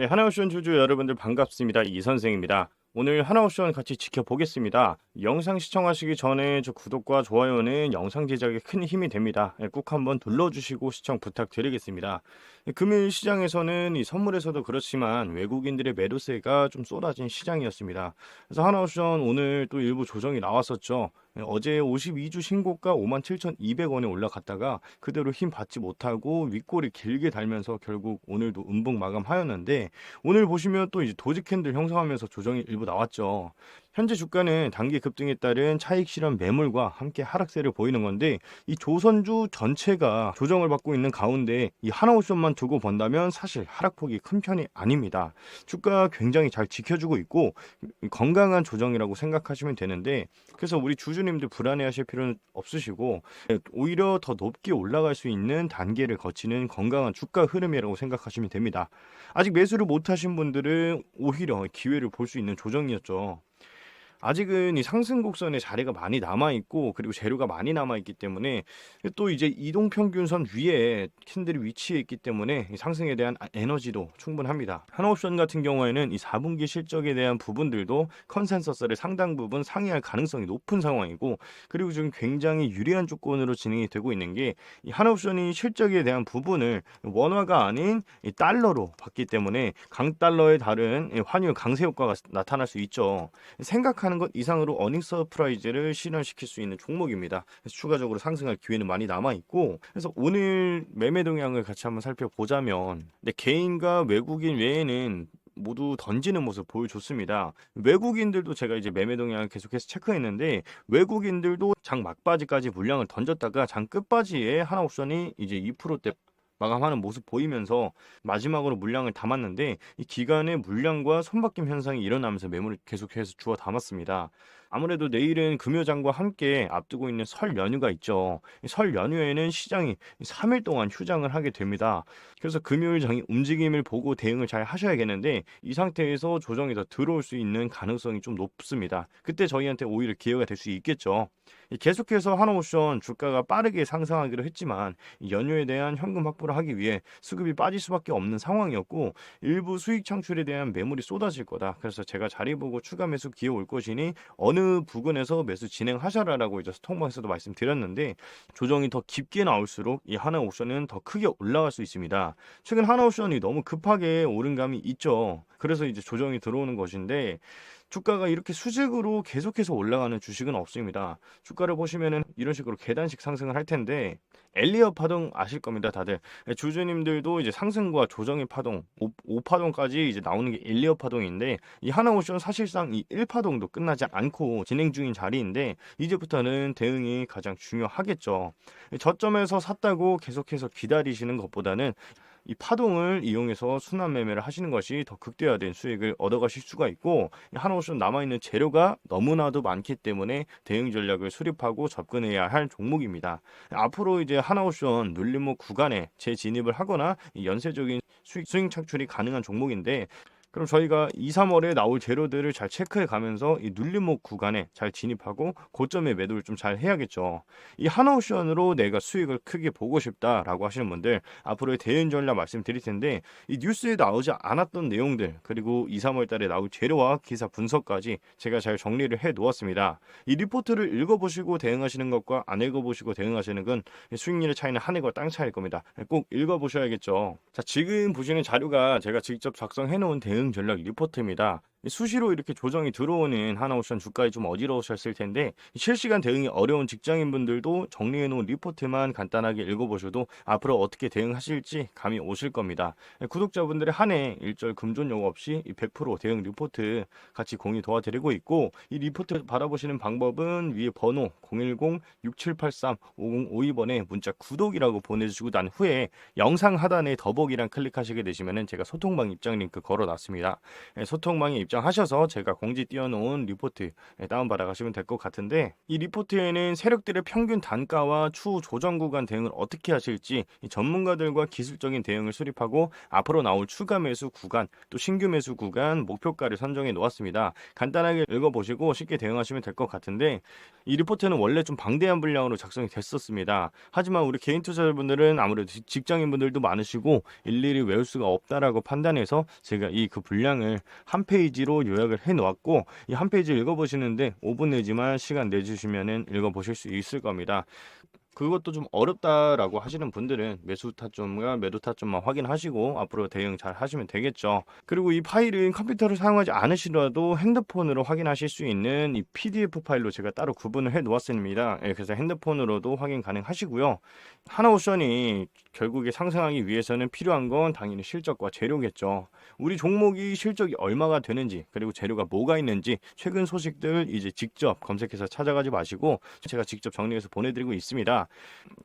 네, 하나옵션 주주 여러분들 반갑습니다. 이 선생입니다. 오늘 하나옵션 같이 지켜보겠습니다. 영상 시청하시기 전에 저 구독과 좋아요는 영상 제작에 큰 힘이 됩니다. 예, 꼭 한번 눌러주시고 시청 부탁드리겠습니다. 예, 금일 시장에서는 이 선물에서도 그렇지만 외국인들의 매도세가 좀 쏟아진 시장이었습니다. 그래서 하나옵션 오늘 또 일부 조정이 나왔었죠. 예, 어제 52주 신고가 57,200원에 올라갔다가 그대로 힘 받지 못하고 윗골이 길게 달면서 결국 오늘도 음봉 마감하였는데 오늘 보시면 또 이제 도지 캔들 형성하면서 조정이 일부 나왔죠. 현재 주가는 단기 급등에 따른 차익 실현 매물과 함께 하락세를 보이는 건데 이 조선주 전체가 조정을 받고 있는 가운데 이 하나옵션만 두고 본다면 사실 하락폭이 큰 편이 아닙니다. 주가 굉장히 잘 지켜주고 있고 건강한 조정이라고 생각하시면 되는데 그래서 우리 주주님들 불안해하실 필요는 없으시고 오히려 더 높게 올라갈 수 있는 단계를 거치는 건강한 주가 흐름이라고 생각하시면 됩니다. 아직 매수를 못하신 분들은 오히려 기회를 볼 수 있는 조정이었죠. 아직은 이 상승 곡선에 자리가 많이 남아 있고 그리고 재료가 많이 남아 있기 때문에 또 이제 이동 평균선 위에 캔들이 위치해 있기 때문에 이 상승에 대한 아- 에너지도 충분합니다. 하나옵션 같은 경우에는 이 4분기 실적에 대한 부분들도 컨센서스를 상당 부분 상회할 가능성이 높은 상황이고 그리고 지금 굉장히 유리한 조건으로 진행이 되고 있는 게이 하나옵션이 실적에 대한 부분을 원화가 아닌 이 달러로 봤기 때문에 강달러에 다른 이 환율 강세 효과가 나타날 수 있죠. 생각하는 것 이상으로 어닝 서프라이즈를 실현시킬 수 있는 종목입니다. 그래서 추가적으로 상승할 기회는 많이 남아 있고 그래서 오늘 매매 동향을 같이 한번 살펴보자면 근데 개인과 외국인 외에는 모두 던지는 모습 보여줬습니다. 외국인들도 제가 이제 매매 동향을 계속해서 체크했는데 외국인들도 장 막바지까지 물량을 던졌다가 장 끝바지에 하나 옵션이 이제 2%대 마감하는 모습 보이면서 마지막으로 물량을 담았는데 이 기간에 물량과 손바뀜 현상이 일어나면서 매물을 계속해서 주워 담았습니다. 아무래도 내일은 금요장과 함께 앞두고 있는 설 연휴가 있죠. 이설 연휴에는 시장이 3일 동안 휴장을 하게 됩니다. 그래서 금요일 장의 움직임을 보고 대응을 잘 하셔야겠는데 이 상태에서 조정이 더 들어올 수 있는 가능성이 좀 높습니다. 그때 저희한테 오히려 기회가 될 수 있겠죠. 이 계속해서 하나옵션 주가가 빠르게 상승하기로 했지만 이 연휴에 대한 현금 확보를 하기 위해 수급이 빠질 수밖에 없는 상황이었고 일부 수익 창출에 대한 매물이 쏟아질 거다. 그래서 제가 자리 보고 추가 매수 기회 올 것이니 어느 부근에서 매수 진행하셔라라고 이제 스톡방에서도 말씀드렸는데 조정이 더 깊게 나올수록 이 하나 옵션은 더 크게 올라갈 수 있습니다. 최근 하나 옵션이 너무 급하게 오른 감이 있죠. 그래서 이제 조정이 들어오는 것인데 주가가 이렇게 수직으로 계속해서 올라가는 주식은 없습니다. 주가를 보시면은 이런 식으로 계단식 상승을 할 텐데 엘리어 파동 아실 겁니다, 다들. 주주님들도 이제 상승과 조정의 파동, 5, 파동까지 이제 나오는 게 엘리어 파동인데 이 하나오션 사실상 이 1파동도 끝나지 않고 진행 중인 자리인데 이제부터는 대응이 가장 중요하겠죠. 저점에서 샀다고 계속해서 기다리시는 것보다는 이 파동을 이용해서 순환 매매를 하시는 것이 더 극대화된 수익을 얻어가실 수가 있고 이 하나옵션 남아있는 재료가 너무나도 많기 때문에 대응 전략을 수립하고 접근해야 할 종목입니다. 앞으로 이제 하나옵션 눌림목 구간에 재진입을 하거나 이 연쇄적인 수익, 수익 창출이 가능한 종목인데 그럼 저희가 2, 3월에 나올 재료들을 잘 체크해 가면서 이 눌림목 구간에 잘 진입하고 고점의 매도를 좀 잘 해야겠죠. 이 하나옵션으로 내가 수익을 크게 보고 싶다라고 하시는 분들 앞으로의 대응 전략 말씀드릴 텐데 이 뉴스에 나오지 않았던 내용들 그리고 2, 3월 달에 나올 재료와 기사 분석까지 제가 잘 정리를 해 놓았습니다. 이 리포트를 읽어보시고 대응하시는 것과 안 읽어보시고 대응하시는 건 수익률의 차이는 하늘과 땅 차이일 겁니다. 꼭 읽어보셔야겠죠. 자, 지금 보시는 자료가 제가 직접 작성해 놓은 대응 전략 리포트입니다. 수시로 이렇게 조정이 들어오는 하나옵션 주가에 좀 어지러우셨을 텐데 실시간 대응이 어려운 직장인분들도 정리해 놓은 리포트만 간단하게 읽어보셔도 앞으로 어떻게 대응하실지 감이 오실 겁니다. 구독자분들의 한 해 일절 금존 요구 없이 100% 대응 리포트 같이 공유 도와드리고 있고 이 리포트 받아보시는 방법은 위에 번호 010-6783-5052번에 문자 구독이라고 보내주시고 난 후에 영상 하단에 더보기란 클릭하시게 되시면 제가 소통방 입장 링크 걸어놨습니다. 소통방에 입 장하셔서 제가 공지 띄워놓은 리포트 예, 다운받아 가시면 될 것 같은데 이 리포트에는 세력들의 평균 단가와 추후 조정 구간 대응을 어떻게 하실지 이 전문가들과 기술적인 대응을 수립하고 앞으로 나올 추가 매수 구간 또 신규 매수 구간 목표가를 선정해 놓았습니다. 간단하게 읽어보시고 쉽게 대응하시면 될 것 같은데 이 리포트는 원래 좀 방대한 분량으로 작성이 됐었습니다. 하지만 우리 개인 투자자분들은 아무래도 직장인분들도 많으시고 일일이 외울 수가 없다라고 판단해서 제가 이 그 분량을 한 페이지 로 요약을 해 놓았고 이 한 페이지 읽어보시는데 5분 내지만 시간 내주시면은 읽어보실 수 있을 겁니다. 그것도 좀 어렵다라고 하시는 분들은 매수 타점과 매도 타점만 확인하시고 앞으로 대응 잘 하시면 되겠죠. 그리고 이 파일은 컴퓨터를 사용하지 않으시더라도 핸드폰으로 확인하실 수 있는 이 PDF 파일로 제가 따로 구분을 해 놓았습니다. 예, 그래서 핸드폰으로도 확인 가능하시고요. 하나옵션이 결국에 상승하기 위해서는 필요한 건 당연히 실적과 재료겠죠. 우리 종목이 실적이 얼마가 되는지 그리고 재료가 뭐가 있는지 최근 소식들 이제 직접 검색해서 찾아가지 마시고 제가 직접 정리해서 보내드리고 있습니다.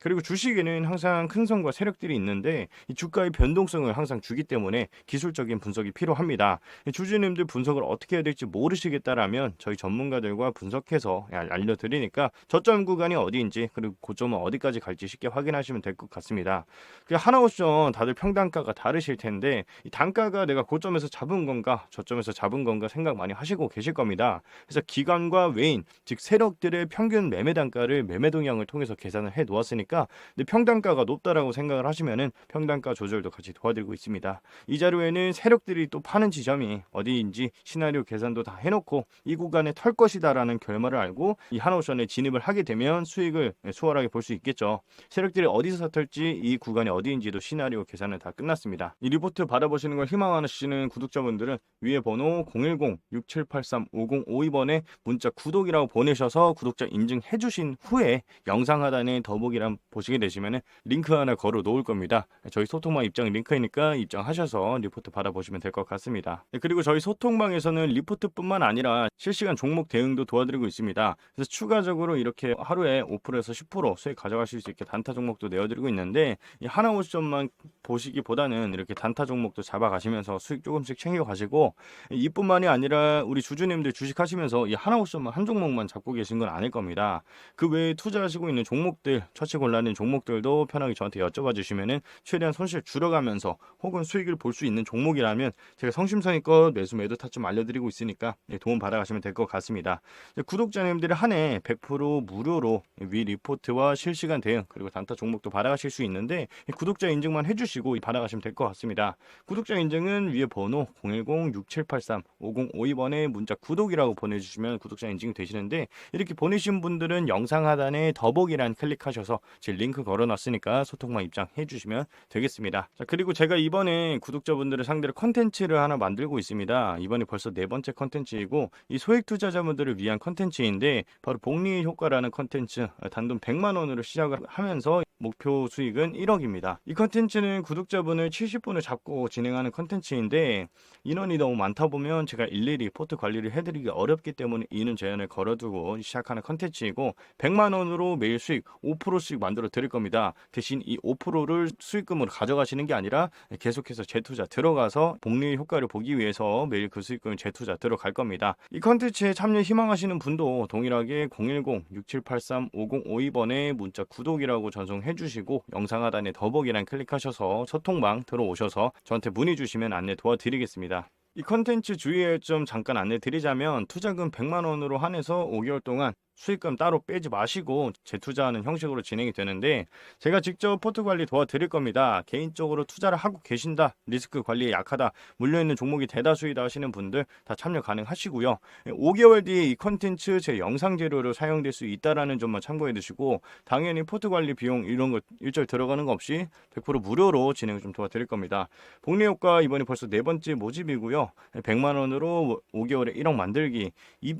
그리고 주식에는 항상 큰 선과 세력들이 있는데 이 주가의 변동성을 항상 주기 때문에 기술적인 분석이 필요합니다. 주주님들 분석을 어떻게 해야 될지 모르시겠다라면 저희 전문가들과 분석해서 알려드리니까 저점 구간이 어디인지 그리고 고점은 어디까지 갈지 쉽게 확인하시면 될 것 같습니다. 그 하나옵션 다들 평단가가 다르실 텐데 이 단가가 내가 고점에서 잡은 건가 저점에서 잡은 건가 생각 많이 하시고 계실 겁니다. 그래서 기관과 외인 즉 세력들의 평균 매매 단가를 매매 동향을 통해서 계산을 해 놓았으니까 평단가가 높다라고 생각을 하시면은 평단가 조절도 같이 도와드리고 있습니다. 이 자료에는 세력들이 또 파는 지점이 어디인지 시나리오 계산도 다 해놓고 이 구간에 털 것이다라는 결말을 알고 이 하나옵션에 진입을 하게 되면 수익을 수월하게 볼 수 있겠죠. 세력들이 어디서 털지 이 구간이 어디인지도 시나리오 계산은 다 끝났습니다. 이 리포트 받아보시는 걸 희망하시는 구독자분들은 위에 번호 010-6783-5052번에 문자 구독이라고 보내셔서 구독자 인증해 주신 후에 영상 하단에 더보기란 보시게 되시면 링크 하나 걸어 놓을 겁니다. 저희 소통방 입장 링크이니까 입장하셔서 리포트 받아보시면 될 것 같습니다. 네, 그리고 저희 소통방에서는 리포트뿐만 아니라 실시간 종목 대응도 도와드리고 있습니다. 그래서 추가적으로 이렇게 하루에 5%에서 10% 수익 가져가실 수 있게 단타 종목도 내어드리고 있는데 이 하나오션만 보시기보다는 이렇게 단타 종목도 잡아가시면서 수익 조금씩 챙겨가시고 이뿐만이 아니라 우리 주주님들 주식하시면서 이 하나오션만 한 종목만 잡고 계신 건 아닐 겁니다. 그 외에 투자하시고 있는 종목 들 처치 곤란인 종목들도 편하게 저한테 여쭤봐 주시면은 최대한 손실 줄여가면서 혹은 수익을 볼 수 있는 종목이라면 제가 성심성의껏 매수 매도 타점 알려드리고 있으니까 예, 도움 받아가시면 될 것 같습니다. 구독자님들이 한 해 100% 무료로 위 리포트와 실시간 대응 그리고 단타 종목도 받아가실 수 있는데 구독자 인증만 해주시고 받아가시면 될 것 같습니다. 구독자 인증은 위에 번호 010-6783-5052번에 문자 구독이라고 보내주시면 구독자 인증이 되시는데 이렇게 보내신 분들은 영상 하단에 더보기란 클릭 하셔서 제 링크 걸어놨으니까 소통만 입장해 주시면 되겠습니다. 자 그리고 제가 이번에 구독자분들을 상대로 컨텐츠를 하나 만들고 있습니다. 이번에 벌써 네 번째 컨텐츠이고 이 소액 투자자분들을 위한 컨텐츠인데 바로 복리 효과라는 컨텐츠 단돈 100만 원으로 시작을 하면서 목표 수익은 1억입니다. 이 컨텐츠는 구독자분을 70분을 잡고 진행하는 컨텐츠인데 인원이 너무 많다 보면 제가 일일이 포트 관리를 해드리기 어렵기 때문에 이는 제한을 걸어두고 시작하는 컨텐츠이고 100만 원으로 매일 수익 5%씩 만들어 드릴 겁니다. 대신 이 5%를 수익금으로 가져가시는 게 아니라 계속해서 재투자 들어가서 복리 효과를 보기 위해서 매일 그 수익금을 재투자 들어갈 겁니다. 이 컨텐츠에 참여 희망하시는 분도 동일하게 010-6783-5052번에 문자 구독이라고 전송해 주시고 영상 하단에 더보기란 클릭하셔서 소통방 들어오셔서 저한테 문의 주시면 안내 도와드리겠습니다. 이 컨텐츠 주의할 점 잠깐 안내 드리자면 투자금 100만 원으로 한해서 5개월 동안 수익금 따로 빼지 마시고 재투자하는 형식으로 진행이 되는데 제가 직접 포트 관리 도와드릴 겁니다. 개인적으로 투자를 하고 계신다, 리스크 관리에 약하다, 물려있는 종목이 대다수이다 하시는 분들 다 참여 가능하시고요. 5개월 뒤에 이 컨텐츠 제 영상 재료로 사용될 수 있다라는 점만 참고해 두시고 당연히 포트 관리 비용 이런 거 일절 들어가는 거 없이 100% 무료로 진행을 좀 도와드릴 겁니다. 복리 효과 이번에 벌써 네 번째 모집이고요. 100만 원으로 5개월에 1억 만들기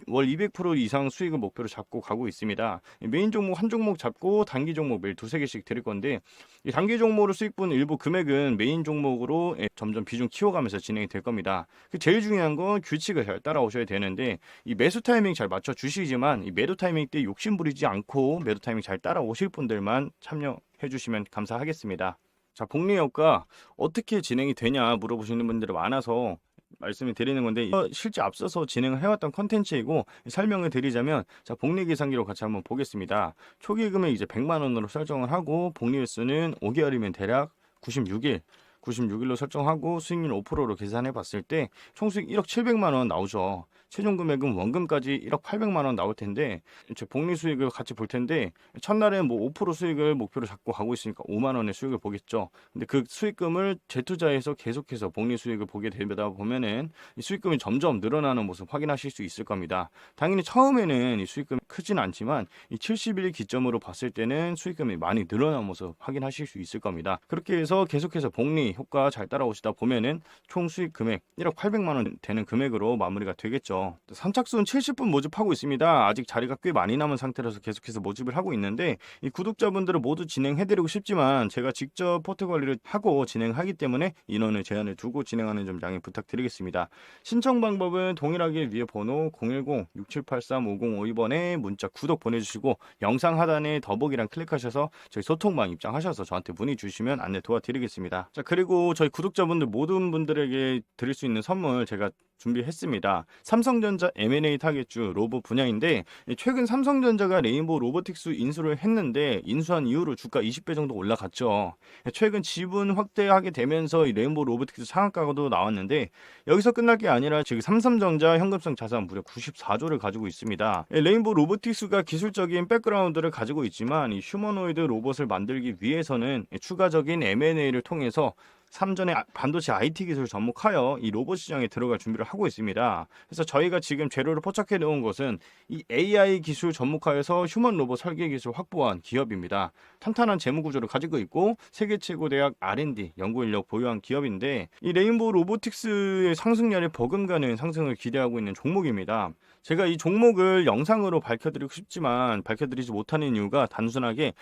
월 200% 이상 수익을 목표로 잡고 잡고 가고 있습니다. 메인 종목 한 종목 잡고 단기 종목 매일 두세 개씩 드릴 건데 이 단기 종목으로 수익 본 일부 금액은 메인 종목으로 예, 점점 비중 키워가면서 진행이 될 겁니다. 그 제일 중요한 건 규칙을 잘 따라오셔야 되는데 이 매수 타이밍 잘 맞춰 주시지만 이 매도 타이밍 때 욕심 부리지 않고 매도 타이밍 잘 따라오실 분들만 참여해 주시면 감사하겠습니다. 자, 복리효과 어떻게 진행이 되냐 물어보시는 분들이 많아서 말씀을 드리는 건데 실제 앞서서 진행을 해왔던 컨텐츠이고 설명을 드리자면 자 복리 계산기로 같이 한번 보겠습니다. 초기 금액 이제 100만 원으로 설정을 하고 복리 횟수는 5개월이면 대략 96일 96일로 설정하고 수익률 5%로 계산해 봤을 때 총수익 1억 700만 원 나오죠. 최종 금액은 원금까지 1억 800만 원 나올 텐데 제 복리 수익을 같이 볼 텐데 첫날에 뭐 5% 수익을 목표로 잡고 가고 있으니까 5만 원의 수익을 보겠죠. 근데 그 수익금을 재투자해서 계속해서 복리 수익을 보게 되다 보면은 이 수익금이 점점 늘어나는 모습 확인하실 수 있을 겁니다. 당연히 처음에는 이 수익금이 크진 않지만 이 70일 기점으로 봤을 때는 수익금이 많이 늘어난 모습 확인하실 수 있을 겁니다. 그렇게 해서 계속해서 복리 효과 잘 따라오시다 보면은 총 수익 금액 1억 800만 원 되는 금액으로 마무리가 되겠죠. 선착순 70분 모집하고 있습니다. 아직 자리가 꽤 많이 남은 상태라서 계속해서 모집을 하고 있는데 이 구독자분들을 모두 진행해드리고 싶지만 제가 직접 포트 관리를 하고 진행하기 때문에 인원을 제한을 두고 진행하는 점 양해 부탁드리겠습니다. 신청 방법은 동일하게 위에 번호 010-6783-5052번에 문자 구독 보내주시고 영상 하단에 더보기랑 클릭하셔서 저희 소통방 입장하셔서 저한테 문의 주시면 안내 도와드리겠습니다. 자 그리고 저희 구독자분들 모든 분들에게 드릴 수 있는 선물 제가 준비했습니다. 삼성전자 M&A 타겟주 로봇 분야인데 최근 삼성전자가 레인보우 로보틱스 인수를 했는데 인수한 이후로 주가 20배 정도 올라갔죠. 최근 지분 확대하게 되면서 이 레인보우 로보틱스 상한가도 나왔는데 여기서 끝날 게 아니라 지금 삼성전자 현금성 자산 무려 94조를 가지고 있습니다. 레인보우 로보틱스가 기술적인 백그라운드를 가지고 있지만 이 휴머노이드 로봇을 만들기 위해서는 추가적인 M&A를 통해서 삼전의 아- 반도체 IT 기술을 접목하여 이 로봇 시장에 들어갈 준비를 하고 있습니다. 그래서 저희가 지금 재료를 포착해 놓은 것은 이 AI 기술 접목하여서 휴먼 로봇 설계 기술 확보한 기업입니다. 탄탄한 재무 구조를 가지고 있고 세계 최고 대학 R&D 연구 인력 보유한 기업인데 이 레인보우 로보틱스의 상승률이 버금가는 상승을 기대하고 있는 종목입니다. 제가 이 종목을 영상으로 밝혀드리고 싶지만 밝혀드리지 못하는 이유가 단순하게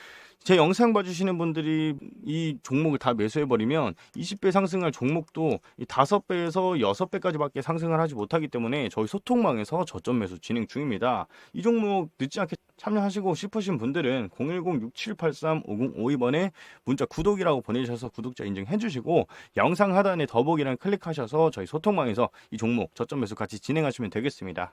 제 영상 봐주시는 분들이 이 종목을 다 매수해버리면 20배 상승할 종목도 이 5배에서 6배까지밖에 상승을 하지 못하기 때문에 저희 소통망에서 저점 매수 진행 중입니다. 이 종목 늦지 않게 참여하시고 싶으신 분들은 010-6783-5052번에 문자 구독이라고 보내주셔서 구독자 인증해 주시고 영상 하단에 더보기랑 클릭하셔서 저희 소통망에서 이 종목 저점 매수 같이 진행하시면 되겠습니다.